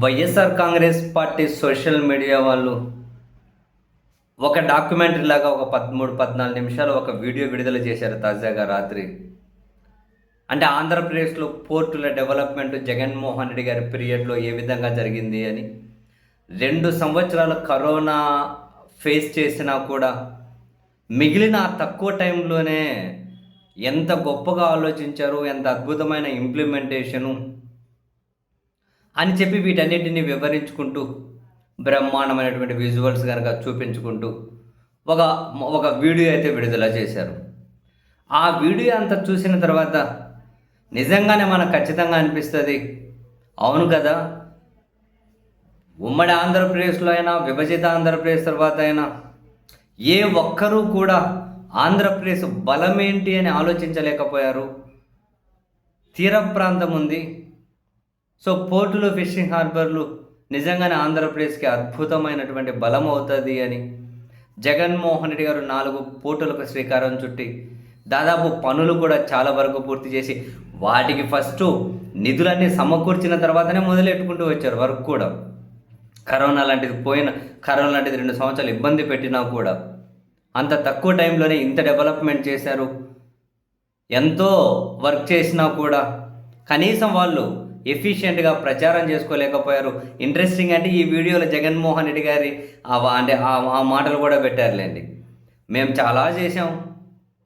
YSR Congress party social media వాళ్ళు ఒక documentary లాగా ఒక పదమూడు పద్నాలుగు నిమిషాలు ఒక వీడియో విడుదల చేశారు తాజాగా రాత్రి. అంటే ఆంధ్రప్రదేశ్లో పోర్టుల డెవలప్మెంట్ జగన్మోహన్ రెడ్డి గారి పీరియడ్లో ఏ విధంగా జరిగింది అని. రెండు సంవత్సరాలు కరోనా ఫేస్ చేసినా కూడా మిగిలిన తక్కువ టైంలోనే ఎంత గొప్పగా ఆలోచించారు ఎంత అద్భుతమైన ఇంప్లిమెంటేషను అని చెప్పి వీటన్నిటిని వివరించుకుంటూ బ్రహ్మాండమైనటువంటి విజువల్స్ కనుక చూపించుకుంటూ ఒక ఒక వీడియో అయితే విడుదల చేశారు. ఆ వీడియో అంతా చూసిన తర్వాత నిజంగానే మనకు ఖచ్చితంగా అనిపిస్తుంది అవును కదా? ఉమ్మడి ఆంధ్రప్రదేశ్లో అయినా విభజిత ఆంధ్రప్రదేశ్ తర్వాత అయినా ఏ ఒక్కరూ కూడా ఆంధ్రప్రదేశ్ బలమేంటి అని ఆలోచించలేకపోయారు. తీర ప్రాంతం ఉంది సో పోర్టులు ఫిషింగ్ హార్బర్లు నిజంగానే ఆంధ్రప్రదేశ్కి అద్భుతమైనటువంటి బలం అవుతుంది అని జగన్మోహన్ రెడ్డి గారు నాలుగు పోర్టులకు శ్రీకారం చుట్టి దాదాపు పనులు కూడా చాలా వరకు పూర్తి చేసి వాటికి ఫస్ట్ నిధులన్నీ సమకూర్చిన తర్వాతనే మొదలెట్టుకుంటూ వచ్చారు వర్క్ కూడా. కరోనా లాంటిది పోయిన కరోనా లాంటిది రెండు సంవత్సరాలు ఇబ్బంది పెట్టినా కూడా అంత తక్కువ టైంలోనే ఇంత డెవలప్మెంట్ చేశారు. ఎంతో వర్క్ చేసినా కూడా కనీసం వాళ్ళు ఎఫిషియెంట్గా ప్రచారం చేసుకోలేకపోయారు. ఇంట్రెస్టింగ్ అంటే ఈ వీడియోలో జగన్మోహన్ రెడ్డి గారి ఆ అంటే ఆ ఆ మాటలు కూడా పెట్టారులేండి. మేము చాలా చేసాం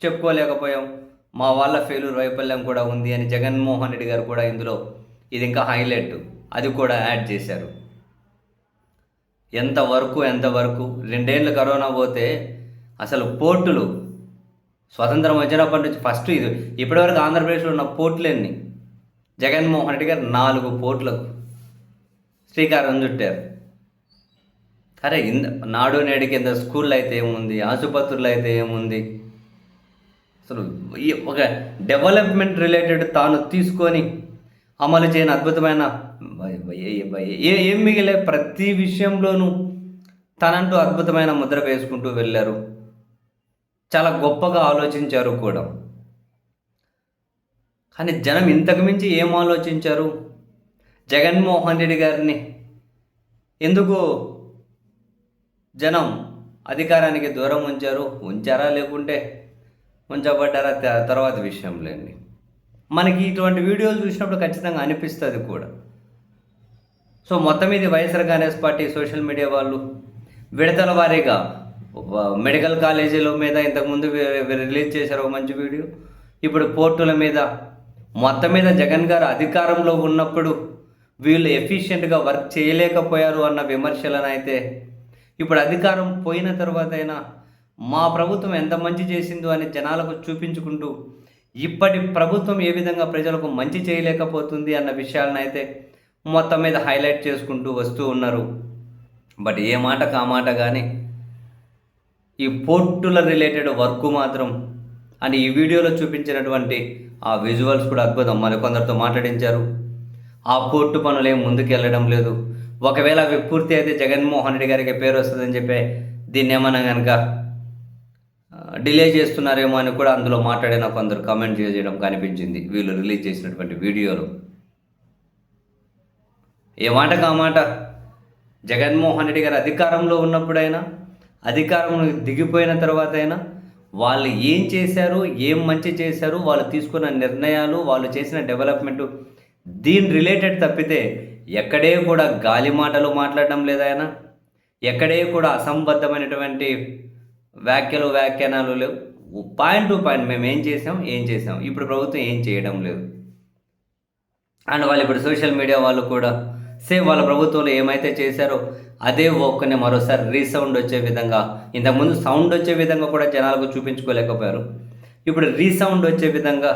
చెప్పుకోలేకపోయాం. మా వాళ్ళ ఫెయిల్యూర్ వైఫల్యం కూడా ఉంది అని జగన్మోహన్ రెడ్డి గారు కూడా ఇందులో ఇది ఇంకా హైలైట్ అది కూడా యాడ్ చేశారు. ఎంతవరకు ఎంతవరకు రెండేళ్ళు కరోనా పోతే అసలు పోర్టులు స్వతంత్రం వచ్చినప్పటి నుంచి ఫస్ట్ ఇది. ఇప్పటివరకు ఆంధ్రప్రదేశ్లో ఉన్న పోర్టులన్నీ? జగన్మోహన్ రెడ్డి గారు నాలుగు పోట్లకు శ్రీకారం చుట్టారు. అరే ఇంద నాడు నేడు కింద స్కూల్లో అయితే ఏముంది? ఆసుపత్రులు అయితే ఏముంది? అసలు ఒక డెవలప్మెంట్ రిలేటెడ్ తాను తీసుకొని అమలు చేయని అద్భుతమైన ఏ- ఏం మిగిలే ప్రతి విషయంలోనూ తనంటూ అద్భుతమైన ముద్ర వేసుకుంటూ వెళ్ళారు. చాలా గొప్పగా ఆలోచించారు కూడా. కానీ జనం ఇంతకు మించి ఏం ఆలోచించారు? జగన్మోహన్ రెడ్డి గారిని. ఎందుకు జనం అధికారానికి దూరం ఉంచారు? ఉంచారా లేకుంటే ఉంచబడ్డారా? త- తర్వాత విషయంలేండి మనకి ఇటువంటి వీడియోలు చూసినప్పుడు ఖచ్చితంగా అనిపిస్తుంది కూడా. సో మొత్తం ఇది YSR Congress party social media వాళ్ళు విడతల వారీగా మెడికల్ కాలేజీల మీద ఇంతకుముందు రిలీజ్ చేశారు ఒక మంచి వీడియో. ఇప్పుడు పోర్టుల మీద మొత్తం మీద జగన్ గారు అధికారంలో ఉన్నప్పుడు వీళ్ళు ఎఫిషియెంట్గా వర్క్ చేయలేకపోయారు అన్న విమర్శలను అయితే ఇప్పుడు అధికారం పోయిన తర్వాత అయినా మా ప్రభుత్వం ఎంత మంచి చేసిందో అని జనాలకు చూపించుకుంటూ ఇప్పటి ప్రభుత్వం ఏ విధంగా ప్రజలకు మంచి చేయలేకపోతుంది అన్న విషయాలను అయితే మొత్తం మీద హైలైట్ చేసుకుంటూ వస్తూ ఉన్నారు. బట్ ఏ మాట కా మాట కానీ ఈ పోర్టుల రిలేటెడ్ వర్క్ మాత్రం అని ఈ వీడియోలో చూపించినటువంటి ఆ విజువల్స్ కూడా అద్భుతం. మరికొందరితో మాట్లాడించారు. ఆ పోర్టు పనులు ఏం ముందుకు వెళ్ళడం లేదు. ఒకవేళ అవి పూర్తి అయితే జగన్మోహన్ రెడ్డి గారికి పేరు వస్తుందని చెప్పి దీన్ని ఏమన్నా కనుక డిలే చేస్తున్నారేమో అని కూడా అందులో మాట్లాడిన కొందరు కామెంట్ చేయడం కనిపించింది. వీళ్ళు రిలీజ్ చేసినటువంటి వీడియోలో. ఏ మాట కా మాట? జగన్మోహన్ రెడ్డి గారు అధికారంలో ఉన్నప్పుడైనా అధికారం దిగిపోయిన తర్వాత అయినా వాళ్ళు ఏం చేశారు ఏం మంచి చేశారు వాళ్ళు తీసుకున్న నిర్ణయాలు వాళ్ళు చేసిన డెవలప్మెంట్ దీని రిలేటెడ్ తప్పితే ఎక్కడే కూడా గాలి మాటలు మాట్లాడడం లేదా ఆయన? ఎక్కడే కూడా అసంబద్ధమైనటువంటి వ్యాఖ్యలు వ్యాఖ్యానాలు లేవు. పాయింట్ టు పాయింట్ మేము ఏం చేసాం ఏం చేసాం ఇప్పుడు ప్రభుత్వం ఏం చేయడం లేదు. అండ్ వాళ్ళు ఇప్పుడు సోషల్ మీడియా వాళ్ళు కూడా సేమ్ వాళ్ళ ప్రభుత్వంలో ఏమైతే చేశారో అదే ఒక్కనే మరోసారి రీసౌండ్ వచ్చే విధంగా ఇంతకుముందు సౌండ్ వచ్చే విధంగా కూడా జనాలకు చూపించుకోలేకపోయారు. ఇప్పుడు రీసౌండ్ వచ్చే విధంగా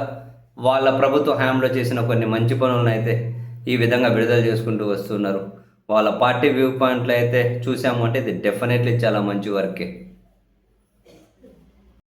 వాళ్ళ ప్రభుత్వ హయాంలో చేసిన కొన్ని మంచి పనులను అయితే ఈ విధంగా విడుదల చేసుకుంటూ వస్తున్నారు. వాళ్ళ పార్టీ వ్యూ పాయింట్లు అయితే చూసాము అంటే ఇది డెఫినెట్లీ చాలా మంచి వర్కే